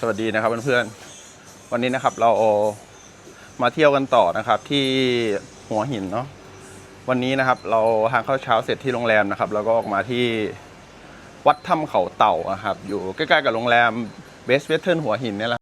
สวัสดีนะครับเพื่อนๆวันนี้นะครับเรามาเที่ยวกันต่อนะครับ ที่หัวหินเนาะวันนี้นะครับ เราทานข้าวเช้าเสร็จที่โรงแรมนะครับ แล้วก็ออกมาที่วัดถ้ำเขาเต่านะครับ อยู่ใกล้ๆกับโรงแรมเบสเวสเทิร์นหัวหินเนี่ยแหละ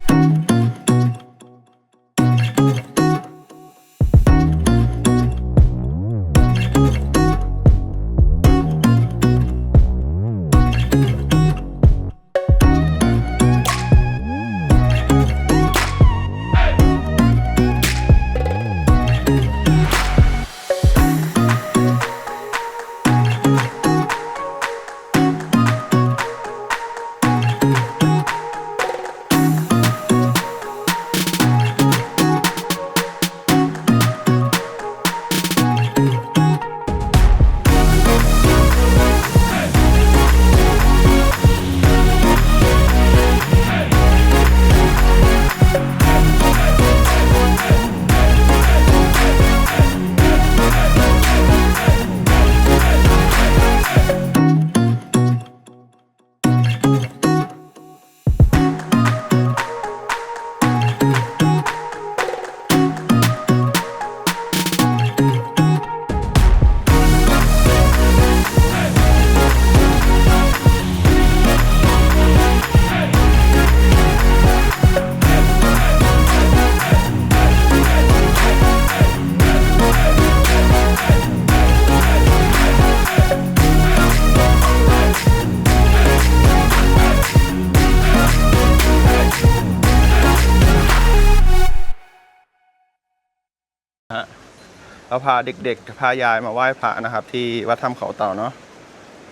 เราพาเด็กๆ พายายมาไหว้พระนะครับ ที่วัดถ้ำเขาเต่าเนาะ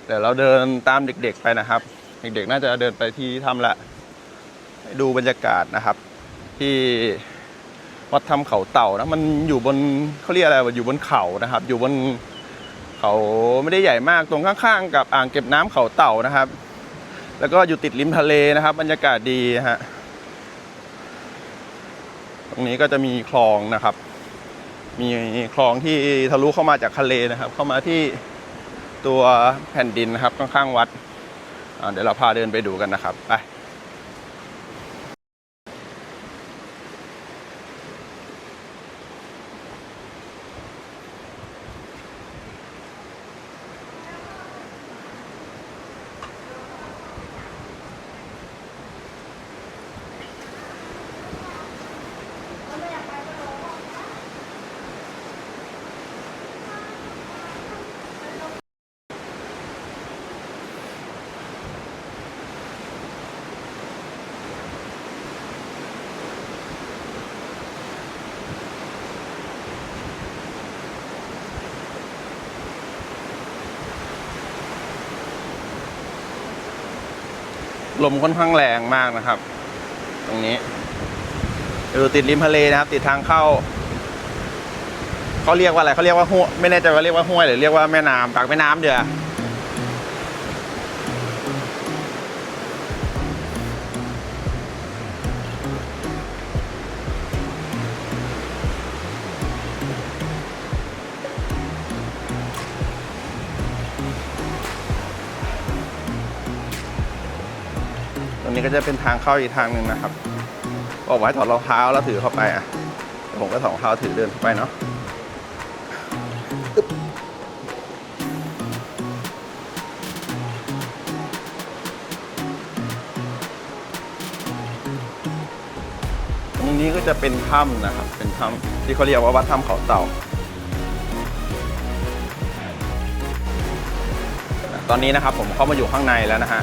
เดี๋ยวเราเดินตามเด็กๆไปนะครับ เด็กๆ น่าจะเดินไปที่ถ้ำละ ดูบรรยากาศนะครับ ที่วัดถ้ำเขาเต่านะมันอยู่บนเขาเรียกอะไรวะอยู่บนเขานะครับ อยู่บนเขาไม่ได้ใหญ่มากตรงข้างๆ กับอ่างเก็บน้ำเขาเต่านะครับ แล้วก็อยู่ติดริมทะเลนะครับ บรรยากาศดีฮะตรงนี้ก็จะมีคลองนะครับ มีคลองที่ทะลุเข้ามาจากทะเลนะครับ เข้ามาที่ตัวแผ่นดินนะครับข้างๆวัดเดี๋ยวเราพาเดินไปดูกันนะครับไป ลมค่อนข้างแรงมากนะครับ ตรงนี้อยู่ติดริมทะเลนะครับ ติดทางเข้าเขาเรียกว่าอะไรเขาเรียกว่าห้วยไม่แน่ใจว่าเรียกว่าห้วยหรือเรียกว่าแม่น้ำปากแม่น้ำเดือ รงนี้ก็จะเป็นทางเข้าอีกทางหนึ่งนะครับบอกว่าถอดรองเท้าแล้วถือเข้าไปอะผมก็ถอดรองเท้าถือเดินเข้าไปเนาะตรงนี้ก็จะเป็นถ้ำนะครับ เป็นถ้ำที่เขาเรียกว่าวัดถ้ำเขาเต่า ตอนนี้นะครับผมเข้ามาอยู่ข้างในแล้วนะฮะ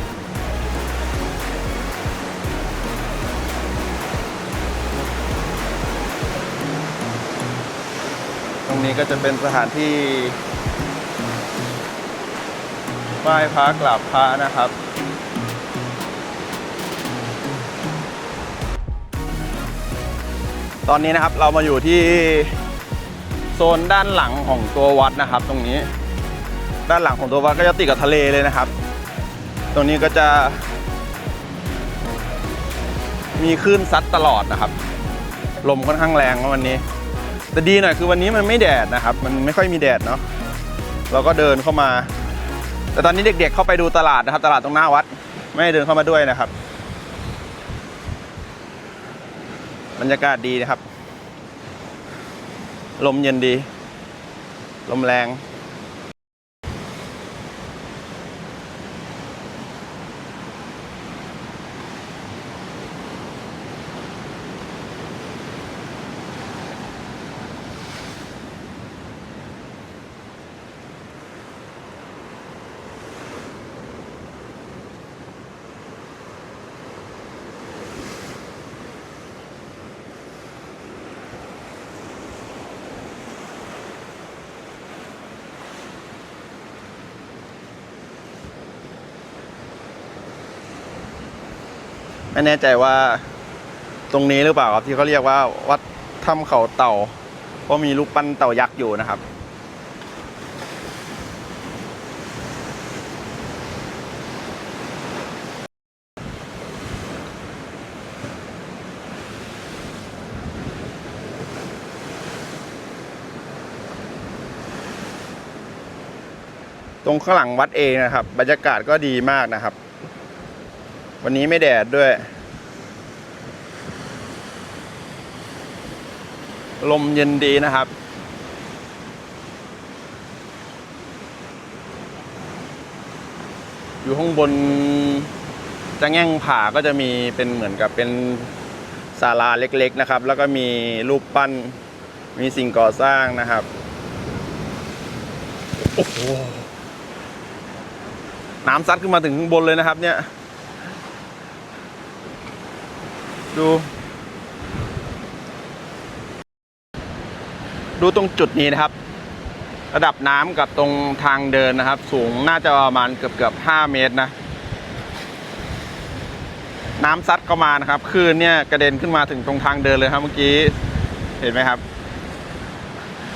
รงนี้ก็จะเป็นสถานที่ไหว้พระกราบพระนะครับ ตอนนี้นะครับเรามาอยู่ที่โซนด้านหลังของตัววัดนะครับ ตรงนี้ ด้านหลังของตัววัดก็จะติดกับทะเลเลยนะครับ ตรงนี้ก็จะ มีคลื่นซัดตลอดนะครับ ลมค่อนข้างแรงวันนี้ แต่ดีหน่อยคือวันนี้มันไม่แดดนะครับ มันไม่ค่อยมีแดดเนาะเราก็เดินเข้ามา แต่ตอนนี้เด็กๆเเข้าไปดูตลาดนะครับ ตลาดตรงหน้าวัด ไม่เดินเข้ามาด้วยนะครับบรรยากาศดีนะครับ ลมเย็นดี ลมแรง ไม่แน่ใจว่าตรงนี้หรือเปล่าครับที่เขาเรียกว่าวัดถ้ำเขาเต่าเพราะมีรูปปั้นเต่ายักษ์อยู่นะครับ ตรงข้างหลังวัดเองนะครับ บรรยากาศก็ดีมากนะครับ วันนี้ไม่แดดด้วย ลมเย็นดีนะครับ อยู่ข้างบนจะแง่งผาก็จะมีเป็นเหมือนกับเป็นศาลาเล็กๆนะครับ แล้วก็มีรูปปั้น มีสิ่งก่อสร้างนะครับ โอ้โหน้ำซัดขึ้นมาถึงข้างบนเลยนะครับเนี่ย ดู ดูตรงจุดนี้นะครับ ระดับน้ำกับตรงทางเดินนะครับ สูงน่าจะประมาณเกือบเกือบห้าเมตรนะน้ำซัดเข้ามานะครับคลื่นเนี่ยกระเด็นขึ้นมาถึงตรงทางเดินเลยครับ เมื่อกี้เห็นไหมครับ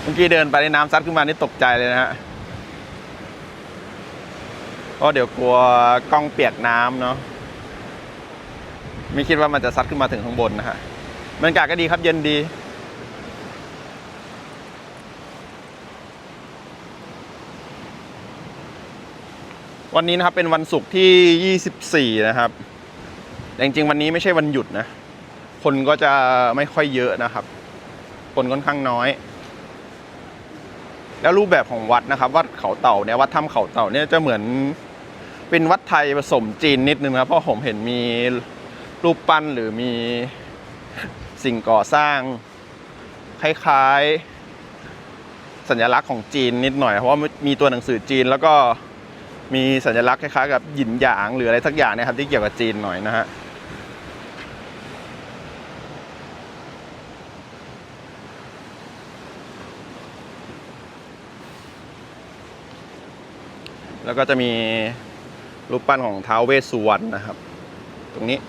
เมื่อกี้เดินไปในน้ำซัดขึ้นมานี่ตกใจเลยนะฮะเพราะเดี๋ยวกลัวกล้องเปียกน้ำเนาะ ไม่คิดว่ามันจะซัดขึ้นมาถึงข้างบนนะฮะบรรยากาศก็ดีครับเย็นดี วันนี้นะครับเป็นวันศุกร์ที่ 24 นะครับ แต่จริงๆ วันนี้ไม่ใช่วันหยุดนะ คนก็จะไม่ค่อยเยอะนะครับ คนค่อนข้างน้อย แล้วรูปแบบของวัดนะครับ วัดเขาเต่าเนี่ยวัดถ้ำเขาเต่าเนี่ยจะเหมือนเป็นวัดไทยผสมจีนนิดนึงนะเพราะผมเห็นมี รูปปั้นหรือมีสิ่งก่อสร้าง คล้ายๆ สัญลักษณ์ของจีนนิดหน่อย เพราะว่ามีตัวหนังสือจีนแล้วก็มีสัญลักษณ์คล้ายๆกับหยินหยางหรืออะไรสักอย่างนะครับ ที่เกี่ยวกับจีนหน่อยนะฮะแล้วก็จะมีรูปปั้นของท้าวเวสสุวรรณนะครับ ตรงนี้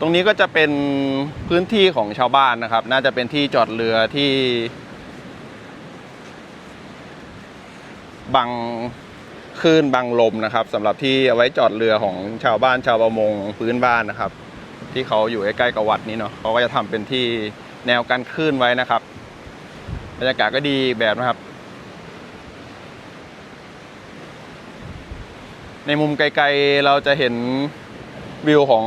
ตรงนี้ก็จะเป็นพื้นที่ของชาวบ้านนะครับ น่าจะเป็นที่จอดเรือที่บังคลื่นบังลมนะครับสำหรับที่เอาไว้จอดเรือของชาวบ้านชาวประมงพื้นบ้านนะครับ ที่เขาอยู่ใกล้ๆกับวัดนี้เนาะเขาก็จะทำเป็นที่แนวกันคลื่นไว้นะครับบรรยากาศก็ดีแบบนะครับ ในมุมไกลๆเราจะเห็นวิวของ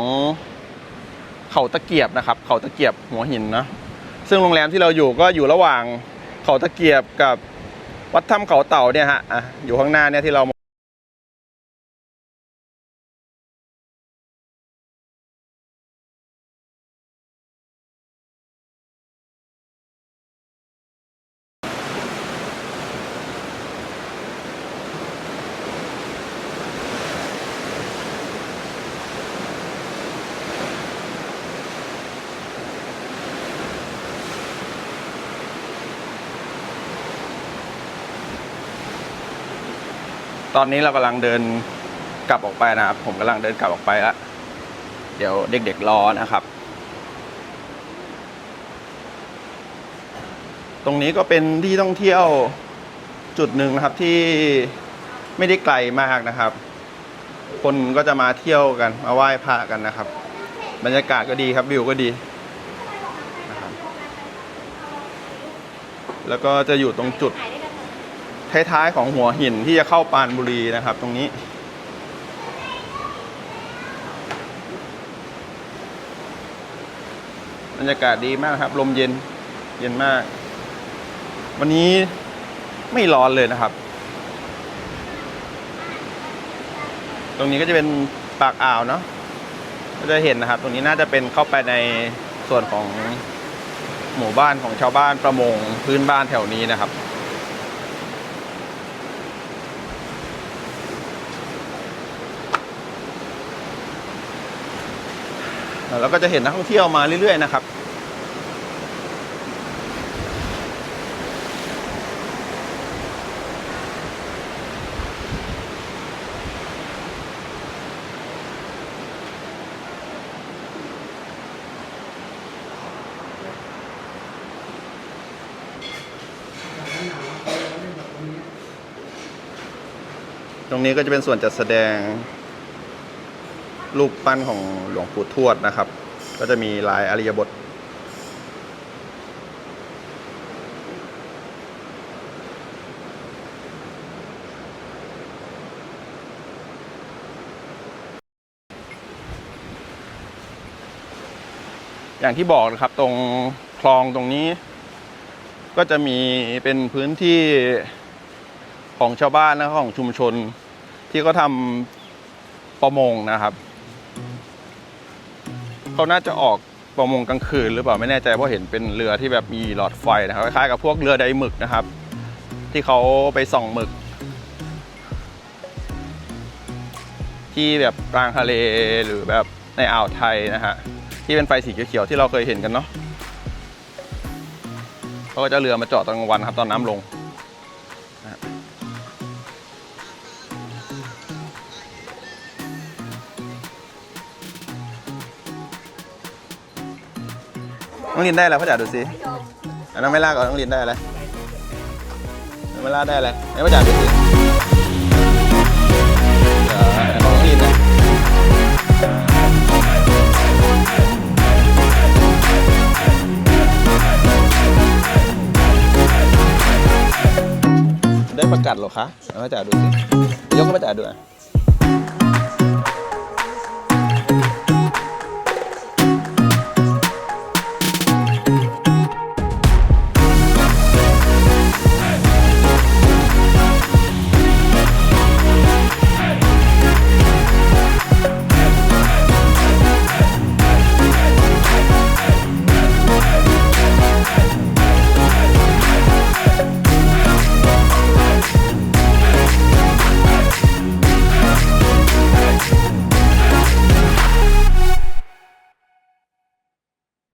เขาตะเกียบนะครับ เขาตะเกียบหัวหินนะซึ่งโรงแรมที่เราอยู่ก็อยู่ระหว่างเขาตะเกียบกับวัดถ้ำเขาเต่าเนี่ยฮะอะอยู่ข้างหน้าเนี่ยที่เรา ตอนนี้เรากำลังเดินกลับออกไปนะครับ ผมกำลังเดินกลับออกไปแล้วเดี๋ยวเด็กๆรอนะครับ ตรงนี้ก็เป็นที่ท่องเที่ยวจุดหนึ่งนะครับที่ไม่ได้ไกลมากนะครับ คนก็จะมาเที่ยวกันมาไหว้พระกันนะครับ บรรยากาศก็ดีครับวิวก็ดีนะครับแล้วก็จะอยู่ตรงจุด ท้ายๆของหัวหินที่จะเข้าปานบุรีนะครับ ตรงนี้ บรรยากาศดีมากครับ ลมเย็นเย็นมาก วันนี้ไม่ร้อนเลยนะครับ ตรงนี้ก็จะเป็นปากอ่าวเนาะก็จะเห็นนะครับ ตรงนี้น่าจะเป็นเข้าไปในส่วนของหมู่บ้านของชาวบ้านประมงพื้นบ้านแถวนี้นะครับ แล้วก็จะเห็นนักท่องเที่ยวมาเรื่อยๆนะครับตรงนี้ก็จะเป็นส่วนจัดแสดง รูปปั้นของหลวงปู่ทวดนะครับ ก็จะมีลายอริยบท อย่างที่บอกนะครับตรงคลองตรงนี้ ก็จะมีเป็นพื้นที่ของชาวบ้านและของชุมชนที่เขาทำประมงนะครับ เขาน่าจะออกประมงกลางคืนหรือเปล่าไม่แน่ใจเพราะเห็นเป็นเรือที่แบบมีหลอดไฟนะครับคล้ายๆกับพวกเรือใดหมึกนะครับ ที่เขาไปส่องหมึก ที่แบบกลางทะเลหรือแบบในอ่าวไทยนะฮะที่เป็นไฟสีเขียวๆที่เราเคยเห็นกันเนาะเขาก็จะเรือมาจอดตอนกลางวันครับตอนน้ำลง องลินได้อะไรพ่อจ๋าดูสิอันน้องไม่ลาก่อนน้องลินได้อะไรน้องไม่ล่าได้อะไรให้พ่อจ๋าดูสิเดี๋ยวน้องลินนะได้ประกัดเหรอคะเอาพ่อจ๋าดูสิยกให้พ่อจ๋าดูอะ